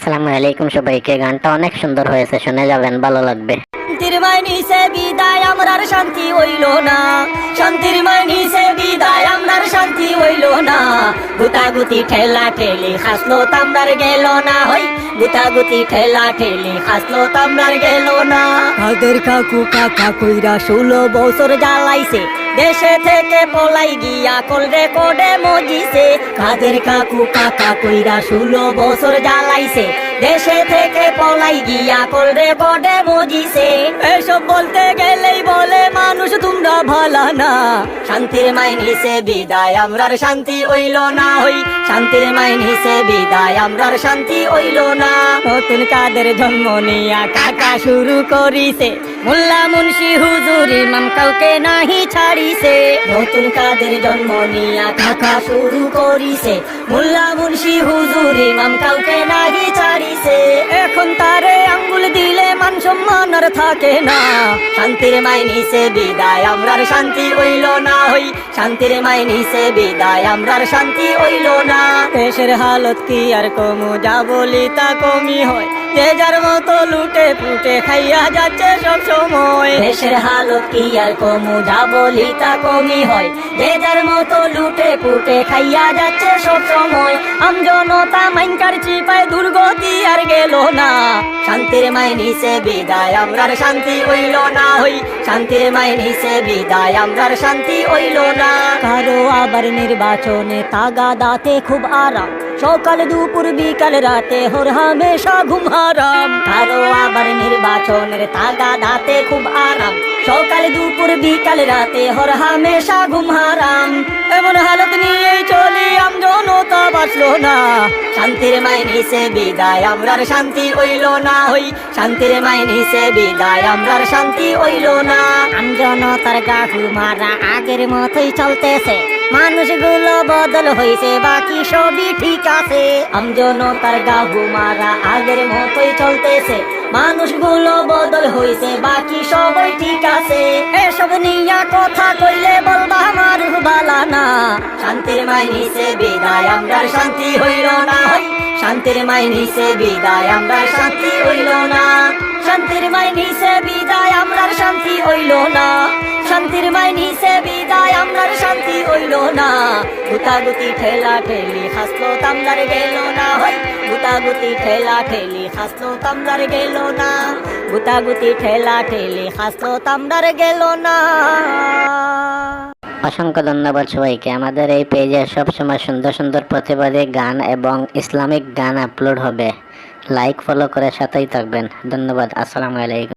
আসসালামু আলাইকুম সবাইকে। গানটা অনেক সুন্দর হয়েছে শুনে যাবেন ভালো লাগবে। শান্তির মাইনি সে বিদায় আমরার শান্তি হইল না। শান্তির মাইনি সে বিদায় আমরার শান্তি হইল না। গুতাগুতি ঠেলা ঠেলি হাসলো তামরার গেল না। হই গুতাগুতি ঠেলা ঠেলি হাসলো তামরার গেল না। কাদের কাকু কাকা কইরা ষোলো বছর জ্বালাইছে। দেশে থেকে পলাই গিয়া কল রেকর্ডে মজিছে। কাদের কাকু কাকা কইরা ষোলো বছর জ্বালাইছে। দেশে থেকে পলাই গিয়া কল রেকর্ডে মজিছে। এসব বলতে গেলেই বলে, মানুষ তোমরা ভালা না। শান্তির মাইনিছে বিদায়, আমরার শান্তি হইল না হই। শান্তির মাইনিছে বিদায়, আমরার শান্তি হইল না। নতুন কাদের জন্ম নিয়া কাকা শুরু করিছে। মোল্লা মুন্সি হুজুর ইমাম কাউকে নাহি ছাড়িছে। নতুন কাদের জন্ম নিয়া কাকা শুরু করিছে। মোল্লা মুন্সি হুজুর ইমাম কাউকে নাহি ছাড়িছে। এখন তারে আঙ্গুল দিলে মান সম্মান আর থাকে না। শান্তির মাইনিছে বিদায়, আমরার শান্তি হইল না হই। শান্তির মাই নিছে বিদায়, আমরার শান্তি হইল না। দেশের হালত কি আর কমু, যা বলি তা কমি হয়। যে যার মতো লুটে পুটে খাইয়া যাচ্ছে সব সময়। দেশের হালত কি আর কমু, যা বলি তা কমি হয়। যে যার মতো লুটে পুটে খাইয়া যাচ্ছে সব সময়। আম জনতা মাইনকার চিপায় দুর্গতি আর গেল না। শান্তির মাইনিছে বিদায়, আমরার শান্তি হইল না হই। শান্তির মাইনিছে বিদায়, আমরার শান্তি হইল না। কারও আবার নির্বাচনে তাগা দাতে খুব আরাম। সকাল, দুপুর, বিকাল, রাতে হর হামেশা ঘুম হারাম। কারও আবার নির্বাচনের তাগা দাতে খুব আরাম। সকাল, দুপুর, বিকাল, রাতে হর হামেশা ঘুম হারাম। এমন বাঁচলো না। শান্তির মাইনিছে বিদায়, আমরার শান্তি হইল না। হই, শান্তির মাইনিছে বিদায়, আমরার শান্তি হইল না। আম জনতার গাহু মারা আগের মতোই চলতেছে। মানুষগুলো বদল হইছে, বাকি সবই ঠিক আছে। আমজনতার গাহু মারা আগের মতোই চলতেছে। মানুষগুলো বদল হইছে, বাকি সবই ঠিক আছে। এসব নিয়া কথা কইলে বলবা আমার না। শান্তির মাইনিছে বিদায় আমরার শান্তি হইল না। শান্তির মাইনিছে বিদায় আমরার শান্তি হইল না। শান্তির মাইনিছে বিদায় আমরার শান্তি হইল না। শান্তির মাইনিছে বিদায় আমরার শান্তি হইল না। গুতাগুতি ঠেলা ঠেলি, হাসলো তামলার গেল না। হই গুতাগুতি ঠেলা ঠেলি, হাসলো তামলার গেল না। গুতাগুতি ঠেলা ঠেলি, হাসলো তামলার গেল না। অসংখ্য ধন্যবাদ সবাইকে। আমাদের এই পেজে সবসময় সুন্দর সুন্দর প্রতিবাদী গান এবং ইসলামিক গান আপলোড হবে। লাইক ফলো করে সাথেই থাকবেন। ধন্যবাদ। আসসালামু আলাইকুম।